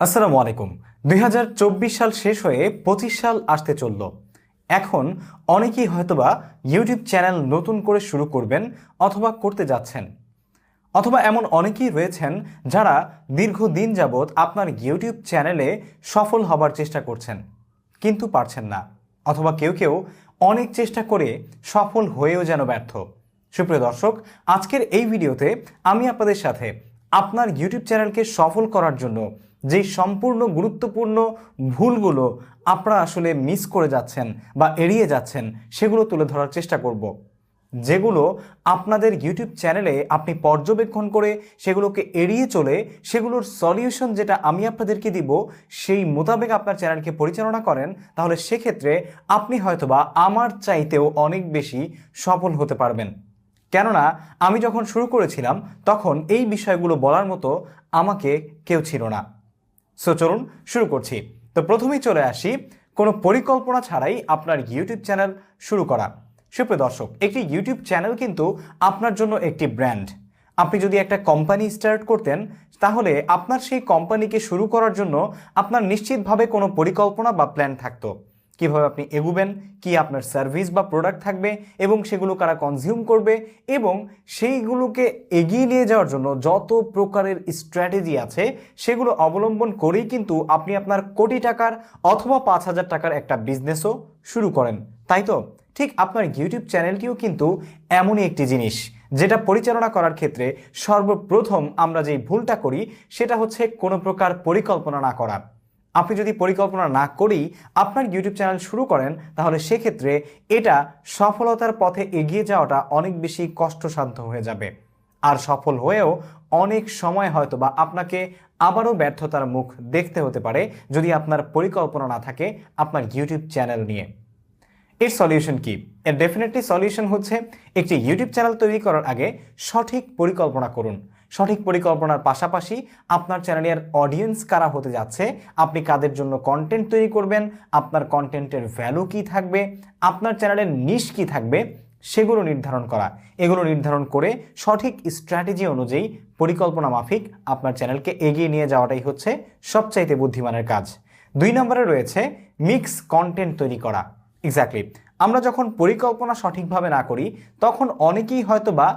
আসসালামু আলাইকুম। দুই হাজার চব্বিশ সাল শেষ হয়ে পঁচিশ সাল আসতে চলল। এখন অনেকেই হয়তোবা ইউটিউব চ্যানেল নতুন করে শুরু করবেন অথবা করতে যাচ্ছেন। অথবা এমন অনেকেই রয়েছেন যারা দীর্ঘদিন যাবৎ আপনার ইউটিউব চ্যানেলে সফল হবার চেষ্টা করছেন, কিন্তু পারছেন না। অথবা কেউ কেউ অনেক চেষ্টা করে সফল হয়েও যেন ব্যর্থ। সুপ্রিয় দর্শক, আজকের এই ভিডিওতে আমি আপনাদের সাথে আপনার ইউটিউব চ্যানেলকে সফল করার জন্য যে সম্পূর্ণ গুরুত্বপূর্ণ ভুলগুলো আপনারা আসলে মিস করে যাচ্ছেন বা এড়িয়ে যাচ্ছেন, সেগুলো তুলে ধরার চেষ্টা করব। যেগুলো আপনাদের ইউটিউব চ্যানেলে আপনি পর্যবেক্ষণ করে সেগুলোকে এড়িয়ে চলে, সেগুলোর সলিউশন যেটা আমি আপনাদেরকে দিব, সেই মোতাবেক আপনার চ্যানেলকে পরিচালনা করেন, তাহলে সেক্ষেত্রে আপনি হয়তোবা আমার চাইতেও অনেক বেশি সফল হতে পারবেন। কেননা, আমি যখন শুরু করেছিলাম, তখন এই বিষয়গুলো বলার মতো আমাকে কেউ ছিল না। সো চলুন শুরু করছি। তো প্রথমেই চলে আসি, কোনো পরিকল্পনা ছাড়াই আপনার ইউটিউব চ্যানেল শুরু করা। সুপ্রিয় দর্শক, একটি ইউটিউব চ্যানেল কিন্তু আপনার জন্য একটি ব্র্যান্ড আপনি যদি একটা কোম্পানি স্টার্ট করতেন, তাহলে আপনার সেই কোম্পানিকে শুরু করার জন্য আপনার নিশ্চিতভাবে কোনো পরিকল্পনা বা প্ল্যান থাকতো। কীভাবে আপনি এগুবেন, কি আপনার সার্ভিস বা প্রোডাক্ট থাকবে এবং সেগুলো কারা কনজিউম করবে এবং সেইগুলোকে এগিয়ে নিয়ে যাওয়ার জন্য যত প্রকারের স্ট্র্যাটেজি আছে সেগুলো অবলম্বন করেই কিন্তু আপনি আপনার কোটি টাকার অথবা পাঁচ হাজার টাকার একটা বিজনেসও শুরু করেন। তাই তো? ঠিক আপনার ইউটিউব চ্যানেলটিও কিন্তু এমনই একটি জিনিস, যেটা পরিচালনা করার ক্ষেত্রে সর্বপ্রথম আমরা যেই ভুলটা করি সেটা হচ্ছে কোনো প্রকার পরিকল্পনা না করা। আপনি যদি পরিকল্পনা না করেই আপনার ইউটিউব চ্যানেল শুরু করেন, তাহলে সেক্ষেত্রে এটা সফলতার পথে এগিয়ে যাওয়াটা অনেক বেশি কষ্টসাধ্য হয়ে যাবে। আর সফল হয়েও অনেক সময় হয়তো বা আপনাকে আবারও ব্যর্থতার মুখ দেখতে হতে পারে যদি আপনার পরিকল্পনা না থাকে আপনার ইউটিউব চ্যানেল নিয়ে। এর সলিউশন কি? এর ডেফিনেটলি সলিউশন হচ্ছে একটি ইউটিউব চ্যানেল তৈরি করার আগে সঠিক পরিকল্পনা করুন। সঠিক পরিকল্পনার পাশাপাশি আপনার চ্যানেলের অডিয়েন্স কারা হতে যাচ্ছে, আপনি কাদের জন্য কন্টেন্ট তৈরি করবেন, আপনার কন্টেন্টের ভ্যালু কি থাকবে, আপনার চ্যানেলের নিশ কি থাকবে, সেগুলো নির্ধারণ করা। এগুলো নির্ধারণ করে সঠিক স্ট্র্যাটেজি অনুযায়ী পরিকল্পনা মাফিক আপনার চ্যানেলকে এগিয়ে নিয়ে যাওয়াটাই হচ্ছে সবচাইতে বুদ্ধিমানের কাজ। দুই নম্বরে রয়েছে মিক্স কন্টেন্ট তৈরি করা। এক্স্যাক্টলি আমরা যখন পরিকল্পনা সঠিকভাবে না করি, তখন অনেকেই হয়তো বা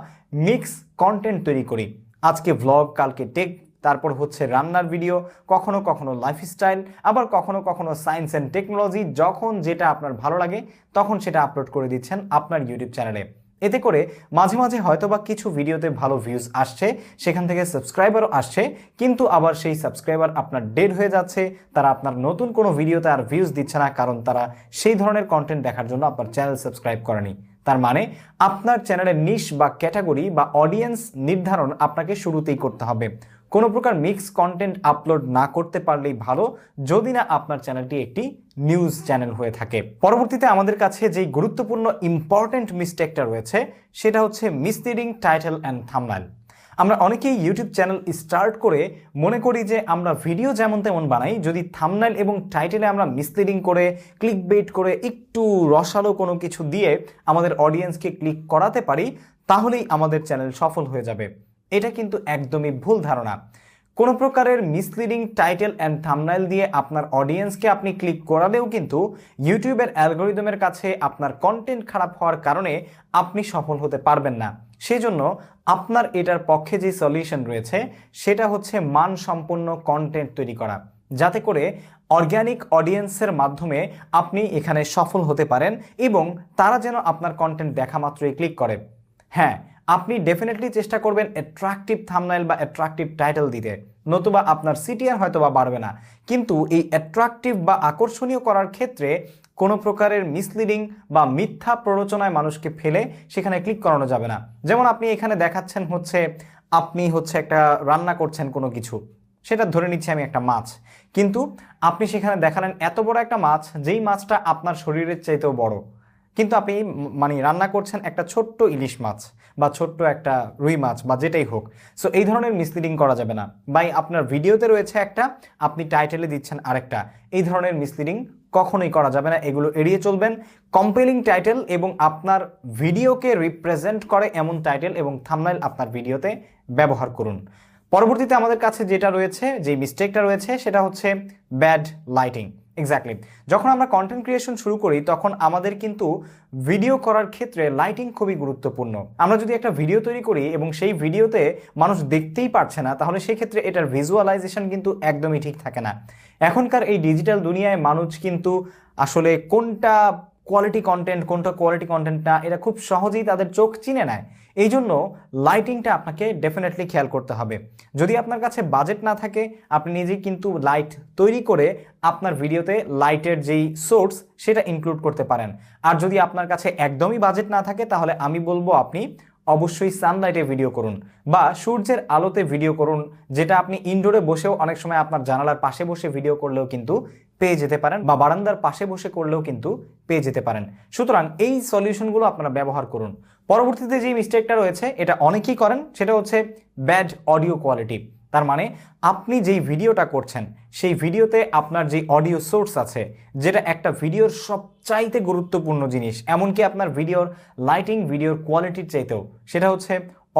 মিক্স কন্টেন্ট তৈরি করি। আজকে ভ্লগ কালকে টেক তারপর হচ্ছে রান্নার ভিডিও কখনো কখনো লাইফস্টাইল আবার কখনো কখনো সায়েন্স অ্যান্ড টেকনোলজি যখন যেটা আপনার ভালো লাগে, তখন সেটা আপলোড করে দিচ্ছেন আপনার ইউটিউব চ্যানেলে এতে করে মাঝে মাঝে হয়তোবা কিছু ভিডিওতে ভালো ভিউজ আসছে, সেখান থেকে সাবস্ক্রাইবারও আসছে, কিন্তু আবার সেই সাবস্ক্রাইবার আপনার ডেড হয়ে যাচ্ছে, তারা আপনার নতুন কোনো ভিডিওতে আর ভিউজ দিচ্ছে না, কারণ তারা সেই ধরনের কন্টেন্ট দেখার জন্য আপনার চ্যানেল সাবস্ক্রাইব করেনি। তার মানে আপনার চ্যানেলের নিশ বা ক্যাটাগরি বা অডিয়েন্স নির্ধারণ আপনাকে শুরুতেই করতে হবে। কোনো প্রকার মিক্স কন্টেন্ট আপলোড না করতে পারলেই ভালো, যদি না আপনার চ্যানেলটি একটি নিউজ চ্যানেল হয়ে থাকে। পরবর্তীতে আমাদের কাছে যেই গুরুত্বপূর্ণ ইম্পর্ট্যান্ট মিস্টেকটা রয়েছে, সেটা হচ্ছে মিসলিডিং টাইটেল অ্যান্ড থামনাইল আমরা অনেকেই ইউটিউব চ্যানেল স্টার্ট করে মনে করি যে আমরা ভিডিও যেমন তেমন বানাই, যদি থামনাইল এবং টাইটেলে আমরা মিসলিডিং করে ক্লিক বেট করে, একটু রসালো কোনো কিছু দিয়ে আমাদের অডিয়েন্সকে ক্লিক করাতে পারি, তাহলেই আমাদের চ্যানেল সফল হয়ে যাবে। এটা কিন্তু একদমই ভুল ধারণা। কোনো প্রকারের মিসলিডিং টাইটেল অ্যান্ড থামনাইল দিয়ে আপনার অডিয়েন্সকে আপনি ক্লিক করালেও কিন্তু ইউটিউবের অ্যালগোরিদমের কাছে আপনার কন্টেন্ট খারাপ হওয়ার কারণে আপনি সফল হতে পারবেন না। সেজন্য আপনার এটার পক্ষে যে সলিউশন রয়েছে, সেটা হচ্ছে মানসম্পন্ন কন্টেন্ট তৈরি করা। যাতে করে অর্গ্যানিক অডিয়েন্সের মাধ্যমে আপনি এখানে সফল হতে পারেন এবং তারা যেন আপনার কন্টেন্ট দেখা মাত্রই ক্লিক করে। হ্যাঁ আপনি ডেফিনেটলি চেষ্টা করবেন অ্যাট্রাকটিভ থামনাইল বা অ্যাট্রাকটিভ টাইটেল দিতে। নতুবা আপনার সিটিআর হয়তো বা বাড়বে না। কিন্তু এই অ্যাট্রাকটিভ বা আকর্ষণীয় করার ক্ষেত্রে কোনো প্রকারের মিসলিডিং বা মিথ্যা প্ররোচনায় মানুষকে ফেলে সেখানে ক্লিক করানো যাবে না। যেমন আপনি এখানে দেখাচ্ছেন হচ্ছে, আপনি হচ্ছে একটা রান্না করছেন কোনো কিছু, সেটা ধরে নিচ্ছি আমি একটা মাছ। কিন্তু আপনি সেখানে দেখালেন এত বড় একটা মাছ, যেই মাছটা আপনার শরীরের চাইতেও বড়। কিন্তু আপনি মানে রান্না করছেন একটা ছোট্ট ইলিশ মাছ বা ছোট্ট একটা রুই মাছ বা যেটাই হোক। সো এই ধরনের মিসলিডিং করা যাবে না। বাই আপনার ভিডিওতে রয়েছে একটা, আপনি টাইটেলে দিচ্ছেন আরেকটা। এই ধরনের মিসলিডিং কখনোই করা যাবে না, এগুলো এড়িয়ে চলবেন। কম্পেলিং টাইটেল এবং আপনার ভিডিওকে রিপ্রেজেন্ট করে এমন টাইটেল এবং থামনাইল আপনার ভিডিওতে ব্যবহার করুন। পরবর্তীতে আমাদের কাছে যেটা রয়েছে, যে মিস্টেকটা রয়েছে, সেটা হচ্ছে ব্যাড লাইটিং এক্স্যাক্টলি যখন আমরা কন্টেন্ট ক্রিয়েশন শুরু করি, তখন আমাদের কিন্তু ভিডিও করার ক্ষেত্রে লাইটিং খুবই গুরুত্বপূর্ণ। আমরা যদি একটা ভিডিও তৈরি করি এবং সেই ভিডিওতে মানুষ দেখতেই পারছে না, তাহলে সেই ক্ষেত্রে এটার ভিজুয়ালাইজেশন কিন্তু একদমই ঠিক থাকে না। এখনকার এই ডিজিটাল দুনিয়ায় মানুষ কিন্তু আসলে কোনটা কোয়ালিটি কন্টেন্ট কোনটা কোয়ালিটি কন্টেন্ট না এটা খুব সহজেই তাদের চোখ চিনে নেয়। এই জন্য লাইটিংটা আপনাকে ডেফিনেটলি খেয়াল করতে হবে। যদি আপনার কাছে বাজেট না থাকে, আপনি নিজেই কিন্তু লাইট তৈরি করে আপনার ভিডিওতে লাইটের যেই সোর্স সেটা ইনক্লুড করতে পারেন। আর যদি আপনার কাছে একদমই বাজেট না থাকে, তাহলে আমি বলব আপনি অবশ্যই সানলাইটে ভিডিও করুন বা সূর্যের আলোতে ভিডিও করুন, যেটা আপনি ইনডোরে বসেও অনেক সময় আপনার জানালার পাশে বসে ভিডিও করলেও কিন্তু পেয়ে যেতে পারেন বা বারান্দার পাশে বসে করলেও কিন্তু পেয়ে যেতে পারেন। সুতরাং এই সলিউশনগুলো আপনারা ব্যবহার করুন। পরবর্তীতে যে মিস্টেকটা রয়েছে, এটা অনেকেই করেন, সেটা হচ্ছে ব্যাড অডিও কোয়ালিটি। তার মানে আপনি যেই ভিডিওটা করছেন, সেই ভিডিওতে আপনার যে অডিও সোর্স আছে, যেটা একটা ভিডিওর সবচাইতে গুরুত্বপূর্ণ জিনিস, এমনকি আপনার ভিডিওর লাইটিং, ভিডিওর কোয়ালিটির চাইতেও, সেটা হচ্ছে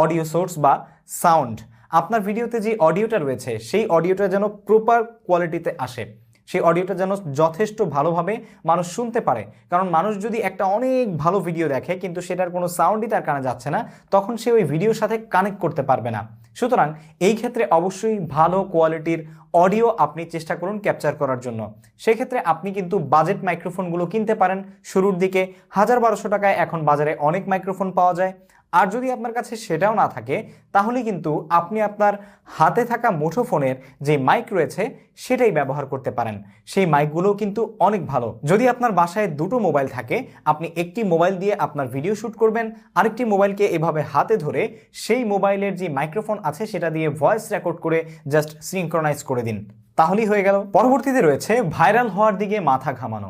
অডিও সোর্স বা সাউন্ড। আপনার ভিডিওতে যে অডিওটা রয়েছে, সেই অডিওটা যেন প্রপার কোয়ালিটিতে আসে। সেই অডিওটা যেন যথেষ্ট ভালোভাবে মানুষ শুনতে পারে। কারণ মানুষ যদি একটা অনেক ভালো ভিডিও দেখে, কিন্তু সেটার কোনো সাউন্ডই তার কানে যাচ্ছে না, তখন সে ওই ভিডিওর সাথে কানেক্ট করতে পারবে না। সুতরাং এই ক্ষেত্রে অবশ্যই ভালো কোয়ালিটির অডিও আপনি চেষ্টা করুন ক্যাপচার করার জন্য। সেক্ষেত্রে আপনি কিন্তু বাজেট মাইক্রোফোনগুলো কিনতে পারেন। শুরুর দিকে হাজার বারোশো টাকায় এখন বাজারে অনেক মাইক্রোফোন পাওয়া যায়। আর যদি আপনার কাছে সেটাও না থাকে, তাহলে কিন্তু আপনি আপনার হাতে থাকা মুঠোফোনের যে মাইক রয়েছে, সেটাই ব্যবহার করতে পারেন। সেই মাইকগুলোও কিন্তু অনেক ভালো। যদি আপনার বাসায় দুটো মোবাইল থাকে, আপনি একটি মোবাইল দিয়ে আপনার ভিডিও শ্যুট করবেন, আরেকটি মোবাইলকে এভাবে হাতে ধরে সেই মোবাইলের যে মাইক্রোফোন আছে, সেটা দিয়ে ভয়েস রেকর্ড করে জাস্ট সিঙ্ক্রোনাইজ করে দিন। তাহলেই হয়ে গেল। পরবর্তীতে রয়েছে ভাইরাল হওয়ার দিকে মাথা ঘামানো।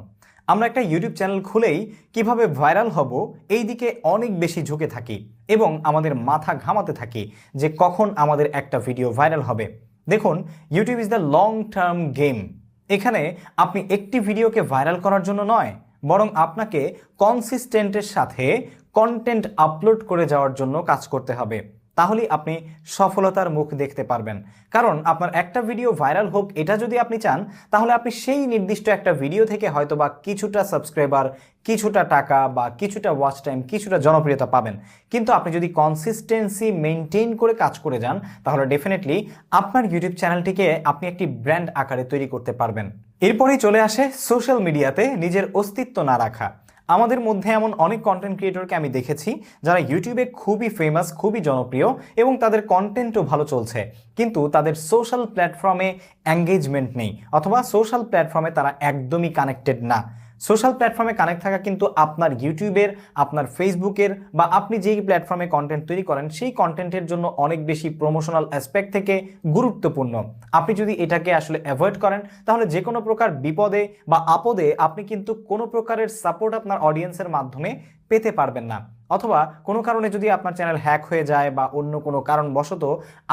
আমরা একটা ইউটিউব চ্যানেল খুলেই কীভাবে ভাইরাল হব, এই দিকে অনেক বেশি ঝুঁকে থাকি এবং আমাদের মাথা ঘামাতে থাকি যে কখন আমাদের একটা ভিডিও ভাইরাল হবে। দেখুন YouTube is the long term game এখানে আপনি একটি ভিডিওকে ভাইরাল করার জন্য নয়, বরং আপনাকে কনসিস্টেন্টের সাথে কন্টেন্ট আপলোড করে যাওয়ার জন্য কাজ করতে হবে। তাহলেই আপনি সফলতার মুখ দেখতে পারবেন। কারণ আপনার একটা ভিডিও ভাইরাল হোক, এটা যদি আপনি চান, তাহলে আপনি সেই নির্দিষ্ট একটা ভিডিও থেকে হয়তো বা কিছুটা সাবস্ক্রাইবার, কিছুটা টাকা বা কিছুটা ওয়াচ টাইম কিছুটা জনপ্রিয়তা পাবেন। কিন্তু আপনি যদি কনসিস্টেন্সি মেনটেন করে কাজ করে যান, তাহলে ডেফিনেটলি আপনার ইউটিউব চ্যানেলটিকে আপনি একটি ব্র্যান্ড আকারে তৈরি করতে পারবেন। এরপরেই চলে আসে সোশ্যাল মিডিয়াতে নিজের অস্তিত্ব না রাখা। আমাদের মধ্যে এমন অনেক কন্টেন্ট ক্রিয়েটরকে আমি দেখেছি যারা ইউটিউবে খুবই ফেমাস খুবই জনপ্রিয় এবং তাদের কন্টেন্টও ভালো চলছে। কিন্তু তাদের সোশ্যাল প্ল্যাটফর্মে এঙ্গেজমেন্ট নেই অথবা সোশ্যাল প্ল্যাটফর্মে তারা একদমই কানেক্টেড না। সোশ্যাল প্ল্যাটফর্মে কানেক্ট থাকা কিন্তু আপনার ইউটিউবের আপনার ফেসবুকের বা আপনি যেই প্ল্যাটফর্মে কন্টেন্ট তৈরি করেন, সেই কন্টেন্টের জন্য অনেক বেশি প্রমোশনাল অ্যাসপেক্ট থেকে গুরুত্বপূর্ণ। আপনি যদি এটাকে আসলে অ্যাভয়েড করেন, তাহলে যে কোনো প্রকার বিপদে বা আপদে আপনি কিন্তু কোনো প্রকারের সাপোর্ট আপনার অডিয়েন্সের মাধ্যমে পেতে পারবেন না। অথবা কোনো কারণে যদি আপনার চ্যানেল হ্যাক হয়ে যায় বা অন্য কোনো কারণবশত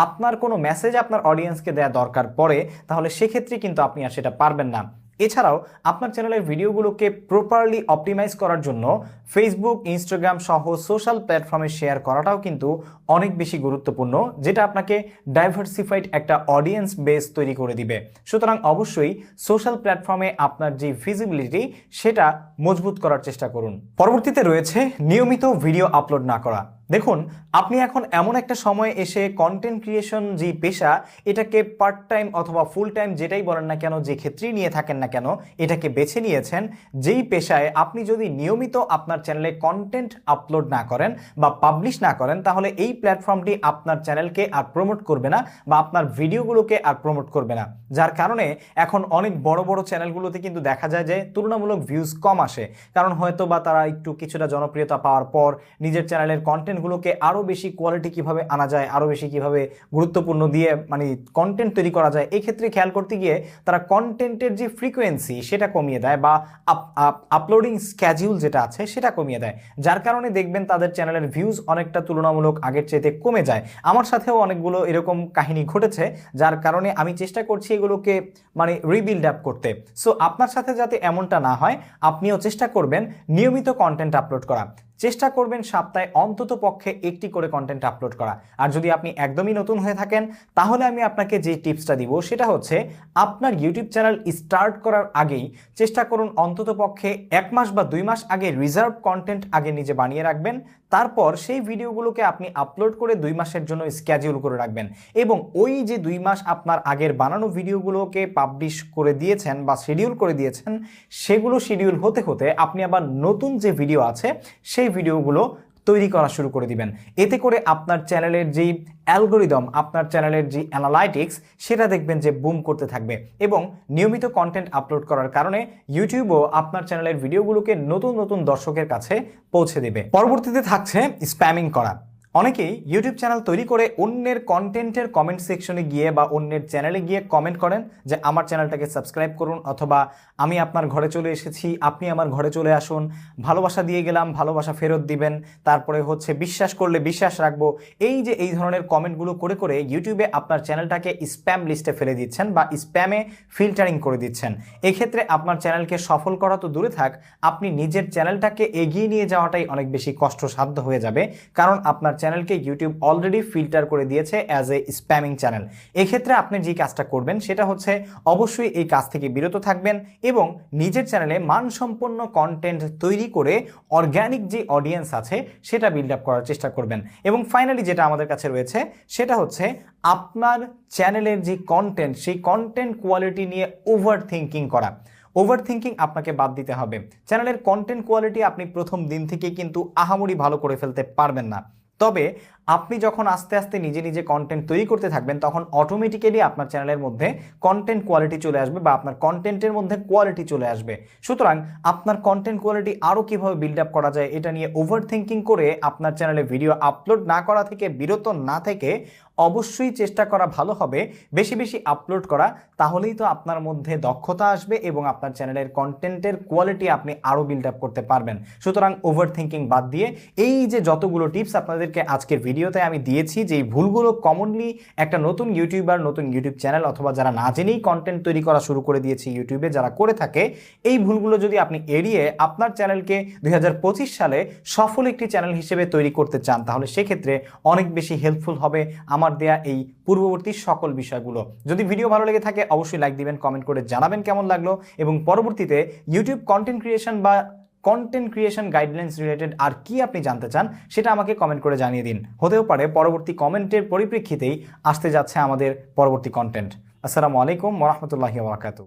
আপনার কোনো মেসেজ আপনার অডিয়েন্সকে দেওয়া দরকার পড়ে, তাহলে সেক্ষেত্রে কিন্তু আপনি আর সেটা পারবেন না। এছাড়াও আপনার চ্যানেলের ভিডিওগুলোকে প্রপারলি অপটিমাইজ করার জন্য ফেসবুক ইনস্টাগ্রাম সহ সোশ্যাল প্ল্যাটফর্মে শেয়ার করাটাও কিন্তু অনেক বেশি গুরুত্বপূর্ণ, যেটা আপনাকে ডাইভার্সিফাইড একটা অডিয়েন্স বেস তৈরি করে দিবে। সুতরাং অবশ্যই সোশ্যাল প্ল্যাটফর্মে আপনার যে ভিজিবিলিটি সেটা মজবুত করার চেষ্টা করুন। পরবর্তীতে রয়েছে নিয়মিত ভিডিও আপলোড না করা। দেখুন, আপনি এখন এমন একটা সময়ে এসে কন্টেন্ট ক্রিয়েশন যে পেশা, এটাকে পার্ট টাইম অথবা ফুল টাইম যেটাই বলেন না কেন, যে ক্ষেত্রেই নিয়ে থাকেন না কেন, এটাকে বেছে নিয়েছেন, যেই পেশায় আপনি যদি নিয়মিত আপনার চ্যানেলে কন্টেন্ট আপলোড না করেন বা পাবলিশ না করেন, তাহলে এই প্ল্যাটফর্মটি আপনার চ্যানেলকে আর প্রমোট করবে না বা আপনার ভিডিওগুলোকে আর প্রমোট করবে না। যার কারণে এখন অনেক বড় বড় চ্যানেলগুলোতে কিন্তু দেখা যায় যে তুলনামূলক ভিউজ কম আসে। কারণ হয়তো বা তারা একটু কিছুটা জনপ্রিয়তা পাওয়ার পর নিজের চ্যানেলের কন্টেন্টগুলোকে আরও বেশি কোয়ালিটি কীভাবে আনা যায় আরও বেশি কীভাবে গুরুত্বপূর্ণ দিয়ে মানে কন্টেন্ট তৈরি করা যায়, এক্ষেত্রে খেয়াল করতে গিয়ে তারা কন্টেন্টের যে ফ্রিকোয়েন্সি সেটা কমিয়ে দেয় বা আপলোডিং স্ক্যাজিউল যেটা আছে সেটা কমিয়ে দেয়। যার কারণে দেখবেন তাদের চ্যানেলের ভিউজ অনেকটা তুলনামূলক আগের চাইতে কমে যায়। আমার সাথেও অনেকগুলো এরকম কাহিনী ঘটেছে, যার কারণে আমি চেষ্টা করছি এগুলোকে মানে রিবিল্ড আপ করতে। সো আপনার সাথে যাতে এমনটা না হয়, আপনিও চেষ্টা করবেন নিয়মিত কন্টেন্ট আপলোড করা। চেষ্টা করবেন সপ্তাহে অন্তত পক্ষে একটি করে কন্টেন্ট আপলোড করা। আর যদি আপনি একদমই নতুন হয়ে থাকেন, তাহলে আমি আপনাকে যে টিপসটা দিব, সেটা হচ্ছে আপনার ইউটিউব চ্যানেল স্টার্ট করার আগেই চেষ্টা করুন অন্তত পক্ষে এক মাস বা দুই মাস আগে রিজার্ভ কন্টেন্ট আগে নিজে বানিয়ে রাখবেন। তারপর সেই ভিডিওগুলোকে আপনি আপলোড করে দুই মাসের জন্য স্ক্যাডিউল করে রাখবেন। এবং ওই যে দুই মাস আপনার আগের বানানো ভিডিওগুলোকে পাবলিশ করে দিয়েছেন বা শিডিউল করে দিয়েছেন, সেগুলো শিডিউল হতে হতে আপনি আবার নতুন যে ভিডিও আছে, সেই ভিডিওগুলো তৈরি করা শুরু করে দিবেন। এতে করে আপনার চ্যানেলের যেই অ্যালগোরিদম, আপনার চ্যানেলের যে অ্যানালাইটিক্স, সেটা দেখবেন যে বুম করতে থাকবে এবং নিয়মিত কন্টেন্ট আপলোড করার কারণে ইউটিউবও আপনার চ্যানেলের ভিডিওগুলোকে নতুন নতুন দর্শকের কাছে পৌঁছে দেবে। পরবর্তীতে থাকছে স্প্যামিং করা। অনেকেই ইউটিউব চ্যানেল তৈরি করে অন্যের কন্টেন্টের কমেন্ট সেকশনে গিয়ে বা অন্যের চ্যানেলে গিয়ে কমেন্ট করেন যে আমার চ্যানেলটাকে সাবস্ক্রাইব করুন অথবা আমি আপনার ঘরে চলে এসেছি, আপনি আমার ঘরে চলে আসুন, ভালোবাসা দিয়ে গেলাম, ভালোবাসা ফেরত দিবেন, তারপরে হচ্ছে বিশ্বাস করলে বিশ্বাস রাখব। এই যে এই ধরনের কমেন্টগুলো করে করে ইউটিউবে আপনার চ্যানেলটাকে স্প্যাম লিস্টে ফেলে দিচ্ছেন বা স্প্যামে ফিল্টারিং করে দিচ্ছেন। এক্ষেত্রে আপনার চ্যানেলকে সফল করা তো দূরে থাক, আপনি নিজের চ্যানেলটাকে এগিয়ে নিয়ে যাওয়াটাই অনেক বেশি কষ্টসাধ্য হয়ে যাবে, কারণ আপনার চ্যানেলকে ইউটিউব অলরেডি ফিল্টার করে দিয়েছে অ্যাজ এ স্প্যামিং চ্যানেল এক্ষেত্রে আপনি যে কাজটা করবেন, সেটা হচ্ছে অবশ্যই এই কাজ থেকে বিরত থাকবেন এবং নিজের চ্যানেলে মানসম্পন্ন কন্টেন্ট তৈরি করে অর্গ্যানিক যে অডিয়েন্স আছে, সেটা বিল্ড আপ করার চেষ্টা করবেন। এবং ফাইনালি যেটা আমাদের কাছে রয়েছে, সেটা হচ্ছে আপনার চ্যানেলের যে কন্টেন্ট সেই কন্টেন্ট কোয়ালিটি নিয়ে ওভার থিঙ্কিং করা। ওভার থিঙ্কিং আপনাকে বাদ দিতে হবে। চ্যানেলের কন্টেন্ট কোয়ালিটি আপনি প্রথম দিন থেকে কিন্তু আহামরি ভালো করে ফেলতে পারবেন না। তবে আপনি যখন আস্তে আস্তে নিজে নিজে কন্টেন্ট তৈরি করতে থাকবেন, তখন অটোমেটিক্যালি আপনার চ্যানেলের মধ্যে কন্টেন্ট কোয়ালিটি চলে আসবে বা আপনার কন্টেন্টের মধ্যে কোয়ালিটি চলে আসবে। সুতরাং আপনার কন্টেন্ট কোয়ালিটি আরও কীভাবে বিল্ড আপ করা যায়, এটা নিয়ে ওভার থিঙ্কিং করে আপনার চ্যানেলে ভিডিও আপলোড না করা থেকে, বিরত না থেকে অবশ্যই চেষ্টা করা ভালো হবে। বেশি বেশি আপলোড করা, তাহলেই তো আপনার মধ্যে দক্ষতা আসবে এবং আপনার চ্যানেলের কন্টেন্টের কোয়ালিটি আপনি আরও বিল্ড আপ করতে পারবেন। সুতরাং ওভার থিঙ্কিং বাদ দিয়ে এই যে যতগুলো টিপস আপনাদেরকে আজকের ভিডিওতে আমি দিয়েছি যে ভুলগুলো কমনলি একটা নতুন ইউটিউবার নতুন ইউটিউব চ্যানেল অথবা যারা না জেনেই কন্টেন্ট তৈরি করা শুরু করে দিয়েছে ইউটিউবে যারা করে থাকে, এই ভুলগুলো যদি আপনি এড়িয়ে আপনার চ্যানেলকে দুই হাজার পঁচিশ সালে সফল একটি চ্যানেল হিসেবে তৈরি করতে চান, তাহলে সেক্ষেত্রে অনেক বেশি হেল্পফুল হবে। আমার দেয়া এই পূর্ববর্তী সকল বিষয়গুলো। যদি ভিডিও ভালো লেগে থাকে, অবশ্যই লাইক দিবেন কমেন্ট করে জানাবেন কেমন লাগল এবং পরবর্তীতে ইউটিউব কন্টেন্ট ক্রিয়েশন বা কন্টেন্ট ক্রিয়েশন গাইডলাইন্স রিলেটেড আর কি আপনি জানতে চান, সেটা আমাকে কমেন্ট করে জানিয়ে দিন। হতেও পারে পরবর্তী কমেন্টের পরিপ্রেক্ষিতেই আসতে যাচ্ছে আমাদের পরবর্তী কন্টেন্ট আসসালামু আলাইকুম ওরহমতুল্লাহি ওবরাকাতু